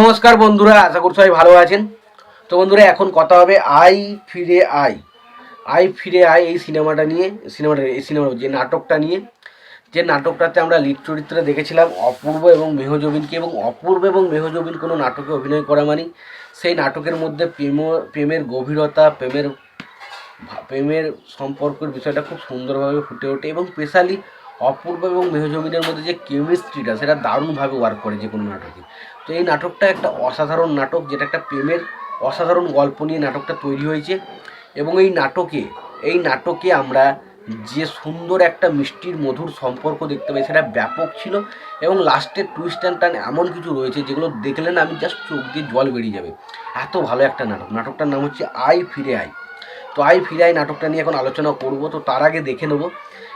নমস্কার বন্ধুরা, আশা করি সবাই ভালো আছেন। তো বন্ধুরা, এখন কথা হবে আই ফিরে আই। আই ফিরে আই এই সিনেমাটা নিয়ে সিনেমাটা, এই সিনেমা যে নাটকটা নিয়ে। যে নাটকটাতে আমরা লিড চরিত্রে দেখেছিলাম অপূর্ব এবং মেহজবিনকে, এবং অপূর্ব এবং মেহজবিন কোনো নাটকে অভিনয় করা মানে সেই নাটকের মধ্যে প্রেম, প্রেমের গভীরতা, প্রেমের প্রেমের সম্পর্কের বিষয়টা খুব সুন্দরভাবে ফুটে ওঠে এবং স্পেশালি অপূর্ব এবং মেহজমিনের মধ্যে যে কেমিস্ট্রিটা সেটা দারুণভাবে ওয়ার্ক করে যে কোনো নাটকে। তো এই নাটকটা একটা অসাধারণ নাটক, যেটা একটা প্রেমের অসাধারণ গল্প নিয়ে নাটকটা তৈরি হয়েছে। এবং এই নাটকে এই নাটকে আমরা যে সুন্দর একটা মিষ্টির মধুর সম্পর্ক দেখতে পাই, সেটা ব্যাপক ছিল। এবং লাস্টের টুইস্ট অ্যান্ড টার্ন এমন কিছু রয়েছে, যেগুলো দেখলে না আমি জাস্ট চোখ দিয়ে জল বেরিয়ে যাবে। এত ভালো একটা নাটক। নাটকটার নাম হচ্ছে আই ফিরে আই তো আই ফিরে আই নাটকটা নিয়ে এখন আলোচনা করব। তো তার আগে দেখে নেব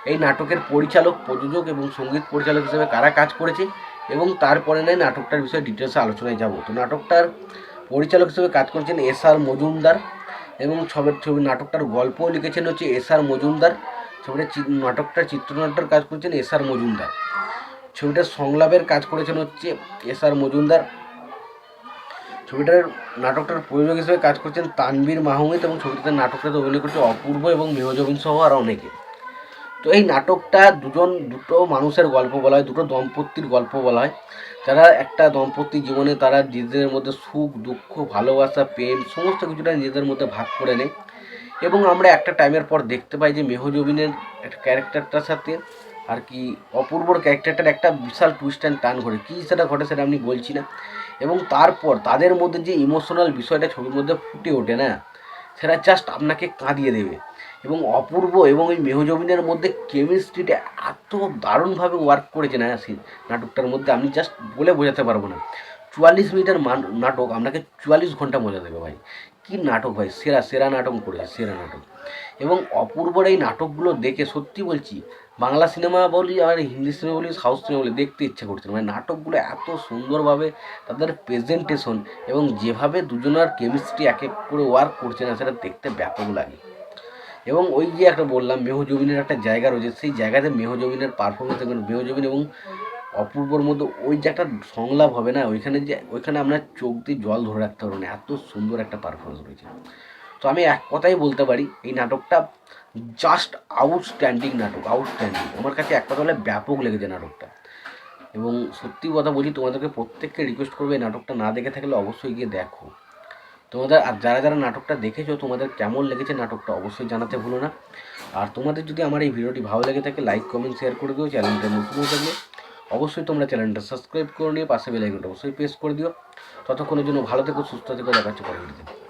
এই নাটকের পরিচালক, প্রযোজক এবং সংগীত পরিচালক হিসেবে কারা কাজ করেছে এবং তারপরে নয় নাটকটার বিষয়ে ডিটেলসে আলোচনায় যাব। তো নাটকটার পরিচালক হিসেবে কাজ করেছেন এস আর মজুমদার এবং ছবির ছবি, নাটকটার গল্পও লিখেছেন হচ্ছে এস আর মজুমদার। ছবিটার চি- নাটকটার চিত্রনাট্যের কাজ করেছেন এস আর মজুমদার। ছবিটার সংলাপের কাজ করেছেন হচ্ছে এস আর মজুমদার। ছবিটার নাটকটার প্রযোজক হিসেবে কাজ করছেন তানবীর মাহমুদ এবং ছবিটাতে নাটকটাতে অভিনয় করছে অপূর্ব এবং মেহজবিন সহ আর অনেকে। তো এই নাটকটা দুজন, দুটো মানুষের গল্প বলা হয়, দুটো দম্পতির গল্প বলা হয়। যারা একটা দম্পতি জীবনে তারা নিজেদের মধ্যে সুখ, দুঃখ, ভালোবাসা, প্রেম সমস্ত কিছুটা নিজেদের মধ্যে ভাগ করে নেয়। এবং আমরা একটা টাইমের পর দেখতে পাই যে মেহজবিনের একটা ক্যারেক্টারটার সাথে আর কি অপূর্বর ক্যারেক্টারটার একটা বিশাল টুইস্ট অ্যান্ড টার্ন ঘটে। কী সেটা ঘটে সেটা আমি বলছি না। এবং তারপর তাদের মধ্যে যে ইমোশনাল বিষয়টা ছবির মধ্যে ফুটে ওঠে না, সেটা জাস্ট আপনাকে কাঁদিয়ে দেবে। এবং অপূর্ব এবং এই মেহজমিনের মধ্যে কেমিস্ট্রিটা এত দারুণভাবে ওয়ার্ক করেছে না নাটকটার মধ্যে আমি জাস্ট বলে বোঝাতে পারব না। চুয়াল্লিশ মিনিটের মান- নাটক, আপনাকে চুয়াল্লিশ ঘণ্টা মজা দেবে ভাই। কী নাটক ভাই সেরা সেরা নাটক করেছে সেরা নাটক। এবং অপূর্বর এই নাটকগুলো দেখে সত্যি বলছি, বাংলা সিনেমা বলি আর হিন্দি সিনেমা বলি, সাউথ সিনেমা বলি দেখতে ইচ্ছে করছে মানে নাটকগুলো এত সুন্দরভাবে তাদের প্রেজেন্টেশন এবং যেভাবে দুজনের কেমিস্ট্রি এক এক করে ওয়ার্ক করছে না, সেটা দেখতে ব্যাপক লাগে। এবং ওই যে একটা বললাম মেহজবিনের একটা জায়গা রয়েছে, সেই জায়গাতে মেহজবিনের পারফরমেন্স দেখবেন মেহজবিন এবং অপূর্বর মধ্যে ওই যে একটা সংলাপ হবে না, ওইখানে যে, ওইখানে আপনার চোখ দিয়ে জল ধরে রাখতে পারবেন এত সুন্দর একটা পারফরমেন্স রয়েছে। তো আমি এক কথাই বলতে পারি, এই নাটকটা জাস্ট আউটস্ট্যান্ডিং নাটক আউটস্ট্যান্ডিং আমার কাছে এক কথা বলে ব্যাপক লেগেছে নাটকটা। এবং সত্যি কথা বলি তোমাদেরকে প্রত্যেককে রিকোয়েস্ট করবে এই নাটকটা না দেখে থাকলে অবশ্যই গিয়ে দেখো। তোমাদের, আর যারা যারা নাটকটা দেখেছ, তোমাদের কেমন লেগেছে নাটকটা অবশ্যই জানাতে ভুলো না। আর তোমাদের যদি আমার এই ভিডিওটি ভালো লেগে থাকে লাইক কমেন্ট শেয়ার করে দিও চ্যানেলটা নতুন হয়ে থাকলে। অবশ্যই তোমরা চ্যানেলটা সাবস্ক্রাইব করে নিয়ে পাশে বেলাইকনটা অবশ্যই প্রেস করে দিও। ততক্ষণের জন্য ভালো থেকো, সুস্থ থেকো দেখাচ্ছে পরবর্তীতে